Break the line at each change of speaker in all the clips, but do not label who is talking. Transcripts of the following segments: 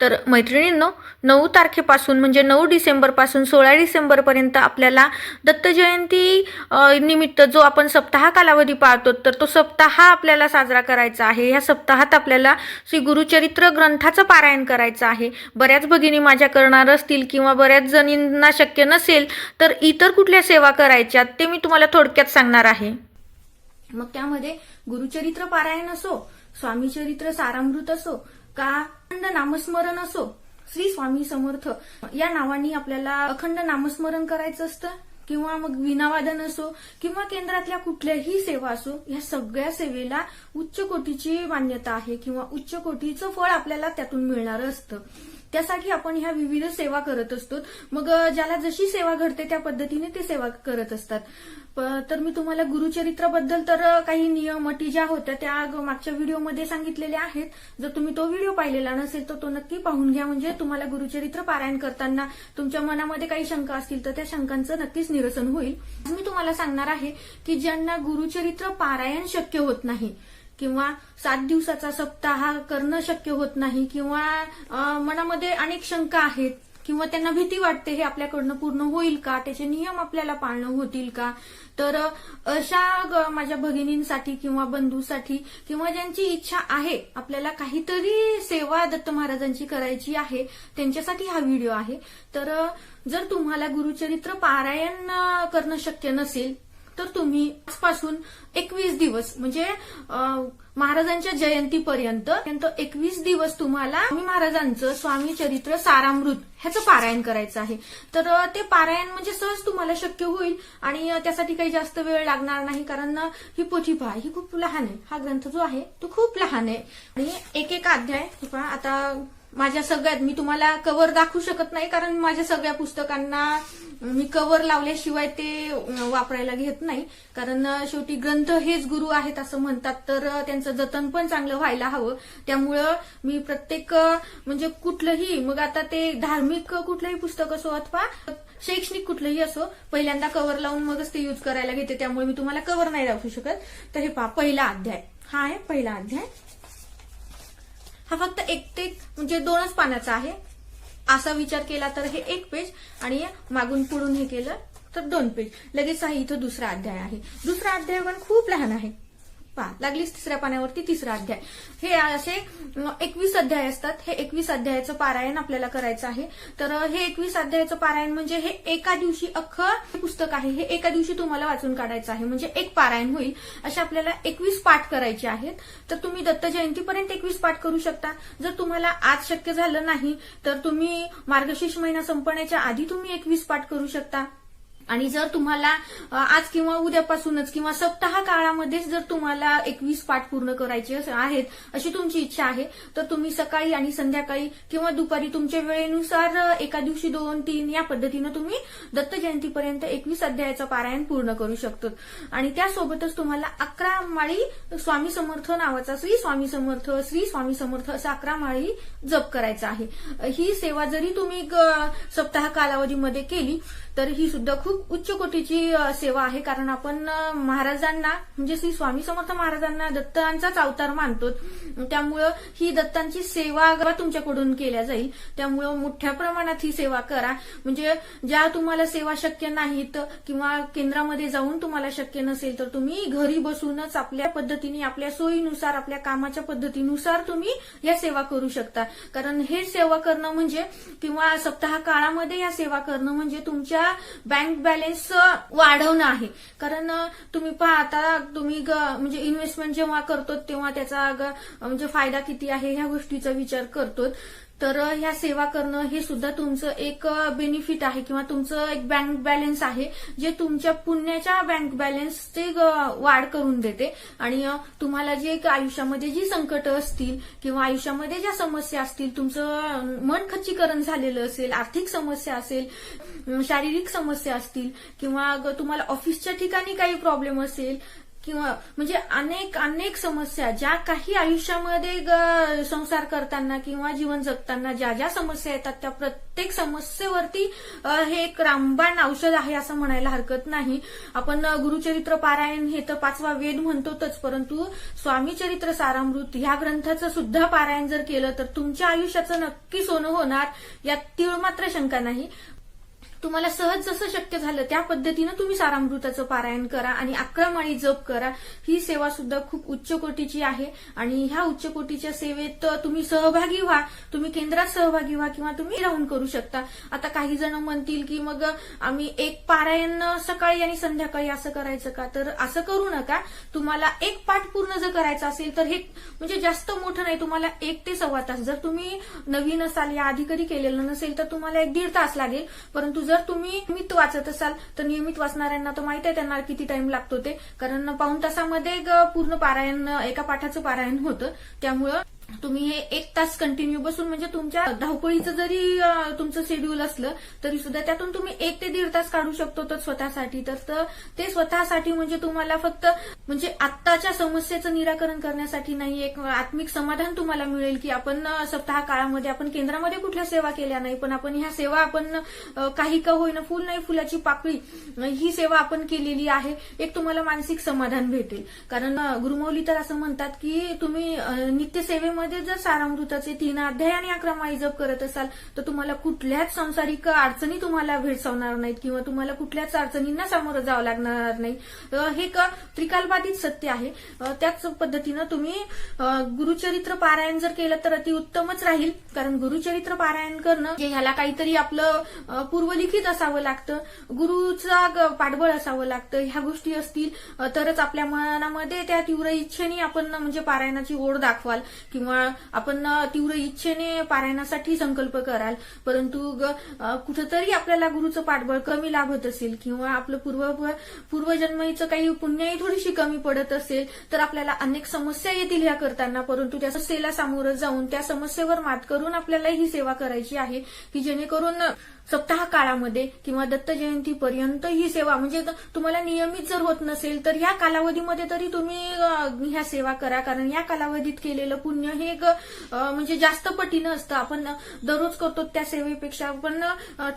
तर मैत्रिणींनो नऊ तारखेपासून म्हणजे नऊ डिसेंबरपासून सोळा डिसेंबरपर्यंत आपल्याला दत्त जयंती निमित्त जो आपण सप्ताह कालावधी पाळतो तर तो सप्ताह आपल्याला साजरा करायचा आहे. ह्या सप्ताहात आपल्याला श्री गुरुचरित्र ग्रंथाचं पारायण करायचं आहे. बऱ्याच भगिनी माझ्या करणार असतील किंवा बऱ्याच जणींना शक्य नसेल तर इतर कुठल्या सेवा करायच्या ते मी तुम्हाला थोडक्यात सांगणार आहे. मग त्यामध्ये गुरुचरित्र पारायण असो स्वामीचरित्र सारामृत असो का अखंड नामस्मरण असो श्री स्वामी समर्थ या नावानी आपल्याला अखंड नामस्मरण करायचं असतं किंवा मग विनावादन असो किंवा केंद्रातल्या कुठल्याही सेवा असो या सगळ्या सेवेला उच्च कोटीची मान्यता आहे किंवा उच्च कोटीचं फळ आपल्याला त्यातून मिळणारं असतं. त्यासाठी आपण ह्या विविध सेवा करत असतो. मग ज्याला जशी सेवा घडते त्या पद्धतीने ते सेवा करत असतात. तर मी तुम्हाला गुरुचरित्राबद्दल तर काही नियम अटी ज्या होत्या त्या मागच्या व्हिडिओमध्ये सांगितलेल्या आहेत. जर तुम्ही तो व्हिडिओ पाहिलेला नसेल तर तो नक्की पाहून घ्या. म्हणजे तुम्हाला गुरुचरित्र पारायण करताना तुमच्या मनामध्ये काही शंका असतील तर त्या शंकांचं नक्कीच निरसन होईल. मी तुम्हाला सांगणार आहे की ज्यांना गुरुचरित्र पारायण शक्य होत नाही किंवा सात दिवसाचा सप्ताह करणं शक्य होत नाही किंवा मनामध्ये अनेक शंका आहेत किंवा त्यांना भीती वाटते हे आपल्याकडनं पूर्ण होईल का? त्याचे नियम आपल्याला पाळणं होतील का? तर अशा ग- माझ्या भगिनींसाठी किंवा बंधूसाठी किंवा ज्यांची इच्छा आहे आपल्याला काहीतरी सेवा दत्त महाराजांची करायची आहे त्यांच्यासाठी हा व्हिडिओ आहे. तर जर तुम्हाला गुरुचरित्र पारायण करणं शक्य नसेल तर तुम्ही आजपासून एकवीस दिवस म्हणजे महाराजांच्या जयंतीपर्यंत एकवीस दिवस तुम्हाला स्वामी महाराजांचं स्वामी चरित्र सारामृत ह्याचं पारायण करायचं आहे. तर ते पारायण म्हणजे सहज तुम्हाला शक्य होईल आणि त्यासाठी काही जास्त वेळ लागणार नाही कारण ही पोथी पहा ही खूप लहान आहे. हा ग्रंथ जो आहे तो खूप लहान आहे. आणि एक एक अध्याय आता माझ्या सगळ्यात मी तुम्हाला कव्हर दाखवू शकत नाही कारण माझ्या सगळ्या पुस्तकांना मी कव्हर लावल्याशिवाय ते वापरायला घेत नाही. कारण शेवटी ग्रंथ हेच गुरु आहेत असं म्हणतात तर त्यांचं जतन पण चांगलं व्हायला हवं. त्यामुळं मी प्रत्येक म्हणजे कुठलंही मग आता ते धार्मिक कुठलंही पुस्तक असो अथवा शैक्षणिक कुठलंही असो पहिल्यांदा कव्हर लावून मगच ते युज करायला घेते. त्यामुळे मी तुम्हाला कव्हर नाही दाखवू शकत. तर हे पहा पहिला अध्याय. हा आहे पहिला अध्याय. हा फक्त एक ते म्हणजे दोनच पानाचा आहे. असा विचार केला तर हे एक पेज आणि मागून पुढून हे केलं तर दोन पेज. लगेच हा इथं दुसरा अध्याय आहे. दुसरा अध्याय पण खूप लहान आहे. पहा लागलीच तिसऱ्या पाण्यावरती तिसरा अध्याय. हे असे एकवीस अध्याय असतात. हे एकवीस अध्यायाचं पारायण आपल्याला करायचं आहे. तर हे एकवीस अध्यायाचं पारायण म्हणजे हे एका दिवशी अख्खं पुस्तक आहे. हे एका दिवशी तुम्हाला वाचून काढायचं आहे. म्हणजे एक पारायण होईल. असे आपल्याला एकवीस पाठ करायचे आहेत. तर तुम्ही दत्त जयंतीपर्यंत एकवीस पाठ करू शकता. जर तुम्हाला आज शक्य झालं नाही तर तुम्ही मार्गशीर्ष महिना संपण्याच्या आधी तुम्ही एकवीस पाठ करू शकता. आणि जर तुम्हाला आज किंवा उद्यापासूनच किंवा सप्ताह काळामध्येच जर तुम्हाला एकवीस पाठ पूर्ण करायचे आहेत अशी तुमची इच्छा आहे तर तुम्ही सकाळी आणि संध्याकाळी किंवा दुपारी तुमच्या वेळेनुसार एका दिवशी दोन तीन या पद्धतीनं तुम्ही दत्त जयंतीपर्यंत एकवीस अध्यायाचं पारायण पूर्ण करू शकतो आणि त्यासोबतच तुम्हाला अकरा माळी स्वामी समर्थ नावाचा श्री स्वामी समर्थ श्री स्वामी समर्थ असं अकरा माळी जप करायचा आहे. ही सेवा जरी तुम्ही ग- सप्ताह कालावधीमध्ये केली तर ही सुद्धा खूप उच्च कोटीची सेवा आहे. कारण आपण महाराजांना म्हणजे श्री स्वामी समर्थ महाराजांना दत्तांचाच अवतार मानतो. त्यामुळं ही दत्तांची सेवा तुमच्याकडून केल्या जाईल. त्यामुळं मोठ्या प्रमाणात ही सेवा करा. म्हणजे ज्या तुम्हाला सेवा शक्य नाहीत किंवा केंद्रामध्ये जाऊन तुम्हाला शक्य नसेल तर तुम्ही घरी बसूनच आपल्या पद्धतीने आपल्या सोयीनुसार आपल्या कामाच्या पद्धतीनुसार तुम्ही या सेवा करू शकता. कारण हे सेवा करणं म्हणजे किंवा सप्ताह काळामध्ये या सेवा करणं म्हणजे तुमच्या बँक बॅलेन्स वाढवणं आहे. कारण तुम्ही पाहता तुम्ही म्हणजे इन्व्हेस्टमेंट जेव्हा करतो तेव्हा त्याचा ग- म्हणजे फायदा किती आहे ह्या गोष्टीचा विचार करतो तर ह्या सेवा करणं हे सुद्धा तुमचं एक बेनिफिट आहे किंवा तुमचं एक बँक बॅलन्स आहे जे तुमच्या पुण्याच्या बँक बॅलन्स ते वाढ करून देते. आणि तुम्हाला जे आयुष्यामध्ये जी संकट असतील किंवा आयुष्यामध्ये ज्या समस्या असतील तुमचं मन खच्चीकरण झालेलं असेल आर्थिक समस्या असेल शारीरिक समस्या असतील किंवा तुम्हाला ऑफिसच्या ठिकाणी काही प्रॉब्लेम असेल किंवा म्हणजे अनेक अनेक समस्या ज्या काही आयुष्यामध्ये संसार करताना किंवा जीवन जगताना ज्या ज्या समस्या येतात त्या प्रत्येक समस्येवरती हे एक रामबाण औषध आहे असं म्हणायला हरकत नाही. आपण गुरुचरित्र पारायण हे तर पाचवा वेद म्हणतोच परंतु स्वामी चरित्र सारामृत ह्या ग्रंथाचं सुद्धा पारायण जर केलं तर तुमच्या आयुष्याचं नक्की सोनं होणार यात तीळ मात्र शंका नाही. तुम्हाला सहज जसं शक्य झालं त्या पद्धतीनं तुम्ही सारामृताचं पारायण करा आणि अकरा आणि जप करा. ही सेवा सुद्धा खूप उच्च कोटीची आहे आणि ह्या उच्च कोटीच्या सेवेत तुम्ही सहभागी व्हा. तुम्ही केंद्रात सहभागी व्हा किंवा तुम्ही राहून करू शकता. आता काही जण म्हणतील की मग आम्ही एक पारायण सकाळी आणि संध्याकाळी असं करायचं का? तर असं करू नका. तुम्हाला एक पाठ पूर्ण जर करायचा असेल तर हे म्हणजे जास्त मोठं नाही तुम्हाला एक ते सव्वा तास. जर तुम्ही नवीन असाल या आधी कधी केलेलं नसेल तर तुम्हाला एक दीड तास लागेल. परंतु जर जर तुम्ही नियमित वाचत असाल तर नियमित वाचणाऱ्यांना तर माहीत आहे त्यांना किती टाइम लागतो ते. कारण पाऊन तासामध्ये पूर्ण पारायण एका पाठाचं पारायण होतं. त्यामुळं तुम्ही हे एक तास कंटिन्यू बसून म्हणजे तुमच्या धावपळीचं जरी तुमचं शेड्यूल असलं तरी सुद्धा त्यातून तुम्ही एक ते दीड तास काढू शकतो तर स्वतःसाठी. तर ते स्वतःसाठी म्हणजे तुम्हाला फक्त म्हणजे आत्ताच्या समस्येचं निराकरण करण्यासाठी नाही एक आत्मिक समाधान तुम्हाला मिळेल की आपण सप्ताह काळामध्ये आपण केंद्रामध्ये कुठल्या सेवा केल्या नाही पण आपण ह्या सेवा आपण काही का होईना फुल नाही फुलाची पाकळी ही सेवा आपण केलेली आहे एक तुम्हाला मानसिक समाधान भेटेल. कारण गुरुमौली तर असं म्हणतात की तुम्ही नित्यसेवेमध्ये मध्ये जर सारामृताचे तीन अध्याय आणि अकरा जप करत असाल तर तुम्हाला कुठल्याच संसारिक अडचणी तुम्हाला भेडसावणार नाहीत किंवा तुम्हाला कुठल्याच अडचणींना सामोरं जावं लागणार नाही. हे एक त्रिकालबाधित सत्य आहे. त्याच पद्धतीनं तुम्ही गुरुचरित्र पारायण जर केलं तर अतिउत्तमच राहील. कारण गुरुचरित्र पारायण करणं ह्याला काहीतरी आपलं पूर्वलिखित असावं लागतं. गुरुचा पाठबळ असावं लागतं. ह्या गोष्टी असतील तरच आपल्या मनामध्ये त्या तीव्र इच्छेने आपण म्हणजे पारायणाची ओढ दाखवाल किंवा आपण तीव्र इच्छेने पारायणासाठी संकल्प कराल परंतु ग- कुठंतरी आपल्याला गुरुचं पाठबळ कमी लाभत असेल किंवा आपलं पूर्व पूर्वजन्मीचं काही पुण्यही थोडीशी कमी पडत असेल तर आपल्याला अनेक समस्या येतील ह्या करताना परंतु त्या समस्येला सामोरं जाऊन त्या समस्येवर मात करून आपल्याला ही सेवा करायची आहे की जेणेकरून सप्ताह काळामध्ये किंवा दत्त जयंतीपर्यंत ही सेवा म्हणजे तुम्हाला नियमित जर होत नसेल तर या कालावधीमध्ये तरी तुम्ही ह्या सेवा करा. कारण या कालावधीत केलेलं पुण्य हे एक, म्हणजे जास्त पटीनं असतं. आपण दररोज करतो त्या सेवेपेक्षा आपण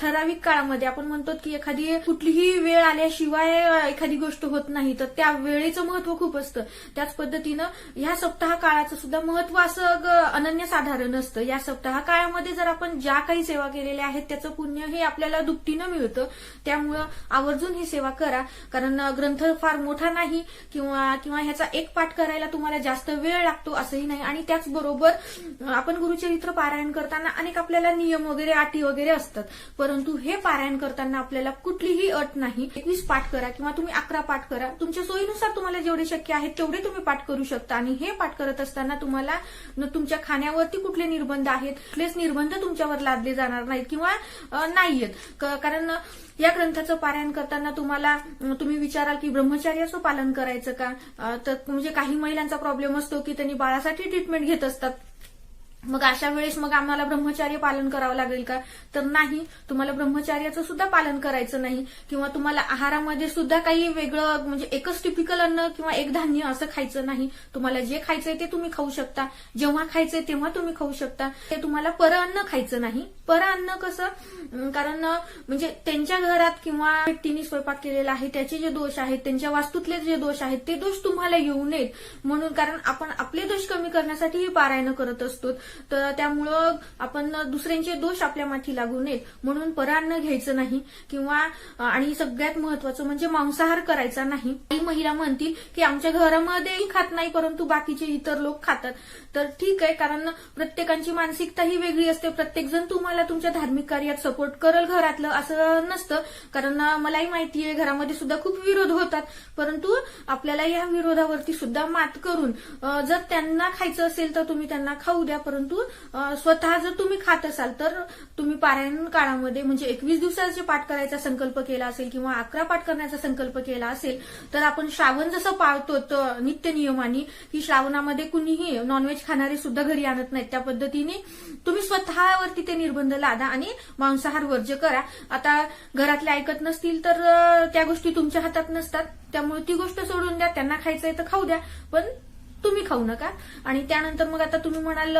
ठराविक काळामध्ये आपण म्हणतो की एखादी कुठलीही वेळ आल्याशिवाय एखादी गोष्ट होत नाही. तर त्या वेळेचं महत्त्व खूप असतं. त्याच पद्धतीनं ह्या सप्ताह काळाचं सुद्धा महत्त्व असं अनन्यसाधारण असतं. या सप्ताह काळामध्ये जर आपण ज्या काही सेवा केलेल्या आहेत त्याचं पुण्य हे आपल्याला दुपटीनं मिळतं. त्यामुळं आवर्जून ही सेवा करा. कारण ग्रंथ फार मोठा नाही किंवा किंवा ह्याचा एक पाठ करायला तुम्हाला जास्त वेळ लागतो असंही नाही. आणि त्याचबरोबर आपण गुरुचरित्र पारायण करताना अनेक आपल्याला नियम वगैरे अटी वगैरे असतात. परंतु हे पारायण करताना आपल्याला कुठलीही अट नाही. एकवीस पाठ करा किंवा तुम्ही अकरा पाठ करा. तुमच्या सोयीनुसार तुम्हाला जेवढे शक्य आहेत तेवढे तुम्ही पाठ करू शकता. आणि हे पाठ करत असताना तुम्हाला तुमच्या खाण्यावरती कुठले निर्बंध आहेत? कुठलेच निर्बंध तुमच्यावर लादले जाणार नाहीत. किंवा नाहीयेत. कारण या ग्रंथाचं पारायण करताना तुम्हाला तुम्ही विचाराल की ब्रह्मचार्याचं पालन करायचं का? तर म्हणजे काही महिलांचा प्रॉब्लेम असतो की त्यांनी बाळासाठी ट्रीटमेंट घेत असतात. मग अशा वेळेस मग आम्हाला ब्रह्मचार्य पालन करावं लागेल का? तर नाही. तुम्हाला ब्रह्मचार्याचं सुद्धा पालन करायचं नाही. किंवा तुम्हाला आहारामध्ये सुद्धा काही वेगळं म्हणजे एकच टिपिकल अन्न किंवा एक धान्य असं खायचं नाही. तुम्हाला जे खायचंय ते तुम्ही खाऊ शकता. जेव्हा खायचंय तेव्हा तुम्ही खाऊ शकता. ते तुम्हाला पर अन्न खायचं नाही. पर अन्न कसं? कारण म्हणजे त्यांच्या घरात किंवा व्यक्तीने स्वयंपाक केलेला आहे त्याचे जे दोष आहेत त्यांच्या वास्तूतले जे दोष आहेत ते दोष तुम्हाला येऊ नयेत. म्हणून कारण आपण आपले दोष कमी करण्यासाठी ही पारायण करत असतो. तर त्यामुळं आपण दुसऱ्यांचे दोष आपल्या माथी लागू नयेत. म्हणून परान्न घ्यायचं नाही किंवा आणि सगळ्यात महत्वाचं म्हणजे मांसाहार करायचा नाही. काही महिला म्हणतील की आमच्या घरामध्ये खात नाही परंतु बाकीचे इतर लोक खातात. तर ठीक आहे कारण प्रत्येकांची मानसिकता ही वेगळी असते. प्रत्येकजण तुम्हाला तुमच्या धार्मिक कार्यात सपोर्ट करल घरातलं असं नसतं. कारण मलाही माहिती आहे घरामध्ये सुद्धा खूप विरोध होतात. परंतु आपल्याला या विरोधावरती सुद्धा मात करून जर त्यांना खायचं असेल तर तुम्ही त्यांना खाऊ द्या. परंतु परंतु स्वतः जर तुम्ही खात असाल तर तुम्ही पारायण काळामध्ये म्हणजे एकवीस दिवसाचे पाठ करायचा संकल्प केला असेल किंवा अकरा पाठ करण्याचा संकल्प केला असेल तर आपण श्रावण जसं पाळतो नित्य नियमाने की श्रावणामध्ये कुणीही नॉनव्हेज खाणारे सुद्धा घरी आणत नाहीत. त्या पद्धतीने तुम्ही स्वतःवरती ते निर्बंध लादा आणि मांसाहार वर्ज्य करा. आता घरातले ऐकत नसतील तर त्या गोष्टी तुमच्या हातात नसतात. त्यामुळे ती गोष्ट सोडून द्या. त्यांना खायचंय तर खाऊ द्या. पण तुम्ही खाऊ नका. आणि त्यानंतर मग आता तुम्ही म्हणाल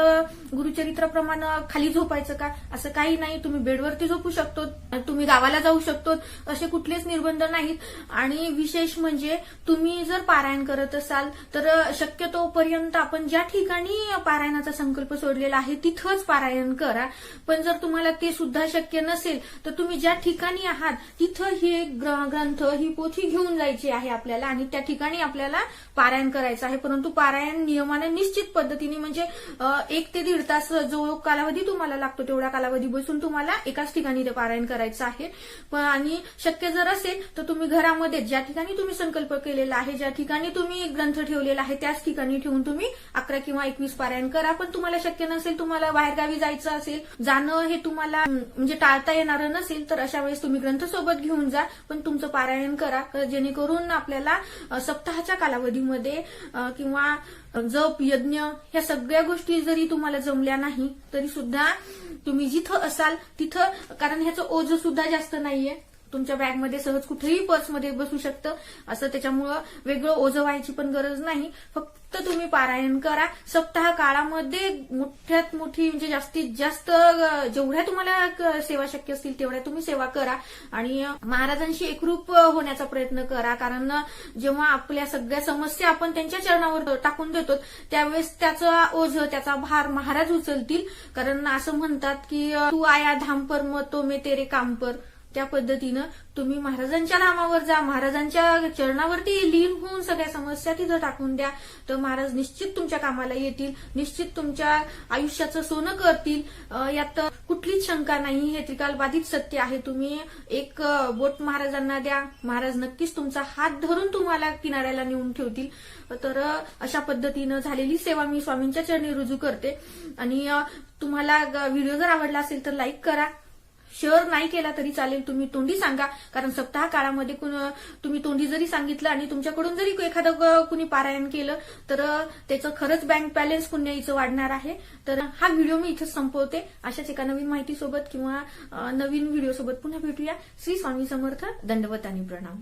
गुरुचरित्राप्रमाणे खाली झोपायचं का? असं काही नाही. तुम्ही बेडवरती झोपू शकतो. तुम्ही गावाला जाऊ शकतो. असे कुठलेच निर्बंध नाहीत. आणि विशेष म्हणजे तुम्ही जर पारायण करत असाल तर शक्यतोपर्यंत आपण ज्या ठिकाणी पारायणाचा संकल्प सोडलेला आहे तिथंच पारायण करा. पण जर तुम्हाला ते सुद्धा शक्य नसेल तर तुम्ही ज्या ठिकाणी आहात तिथं ही ग्रंथ ही पोथी घेऊन जायची आहे आपल्याला. आणि त्या ठिकाणी आपल्याला पारायण करायचं आहे. परंतु पारायण नियमाने निश्चित पद्धतीने म्हणजे एक ते दीड तास जो कालावधी तुम्हाला लागतो तेवढा कालावधी बसून तुम्हाला एकाच ठिकाणी ते पारायण करायचं आहे. पण आणि शक्य जर असेल तर तुम्ही घरामध्ये ज्या ठिकाणी तुम्ही संकल्प केलेला आहे ज्या ठिकाणी तुम्ही ग्रंथ ठेवलेला आहे त्याच ठिकाणी ठेवून तुम्ही अकरा किंवा एकवीस पारायण करा. पण तुम्हाला शक्य नसेल तुम्हाला बाहेरगावी जायचं असेल जाणं हे तुम्हाला म्हणजे टाळता येणारं नसेल तर अशा वेळेस तुम्ही ग्रंथ सोबत घेऊन जा पण तुमचं पारायण करा. जेणेकरून आपल्याला सप्ताहाच्या कालावधीमध्ये किंवा जप यज्ञ ह्या सगळ्या गोष्टी जरी तुम्हाला जमल्या नाही तरी सुद्धा तुम्ही जिथं असाल तिथं कारण ह्याचं ओझ सुद्धा जास्त नाहीये. तुमच्या बॅगमध्ये सहज कुठेही पर्समध्ये बसू शकतं. असं त्याच्यामुळं वेगळं ओझं व्हायची पण गरज नाही. फक्त तुम्ही पारायण करा. सप्ताह काळामध्ये मोठ्यात मोठी म्हणजे जास्तीत जास्त जेवढ्या तुम्हाला सेवा शक्य असतील तेवढ्या तुम्ही सेवा करा. आणि महाराजांशी एकरूप होण्याचा प्रयत्न करा. कारण जेव्हा आपल्या सगळ्या समस्या आपण त्यांच्या चरणावर टाकून देतो त्यावेळेस त्याचा ओझ त्याचा भार महाराज उचलतील. कारण असं म्हणतात की तू आया धाम पर मग तो मे तेरे काम पर. त्या पद्धतीनं तुम्ही महाराजांच्या नामावर जा महाराजांच्या चरणावरती लीन होऊन सगळ्या समस्या तिथं टाकून द्या. तर महाराज निश्चित तुमच्या कामाला येतील निश्चित तुमच्या आयुष्याचं सोनं करतील. यात कुठलीच शंका नाही हे त्रिकालबाधित सत्य आहे. तुम्ही एक बोट महाराजांना द्या. महाराज नक्कीच तुमचा हात धरून तुम्हाला किनाऱ्याला नेऊन ठेवतील. तर अशा पद्धतीनं झालेली सेवा मी स्वामींच्या चरणी रुजू करते. आणि तुम्हाला व्हिडिओ जर आवडला असेल तर लाईक करा. शेअर नाही केला तरी चालेल तुम्ही तोंडी सांगा. कारण सप्ताह काळामध्ये तुम्ही तोंडी जरी सांगितलं आणि तुमच्याकडून जरी एखादं कुणी पारायण केलं तर त्याचं खरंच बँक बॅलन्स कुण्याचं वाढणार आहे. तर हा व्हिडिओ मी इथं संपवते. अशाच एका नवीन माहितीसोबत किंवा नवीन व्हिडिओसोबत पुन्हा भेटूया. श्री स्वामी समर्थ दंडवत आणि प्रणाम.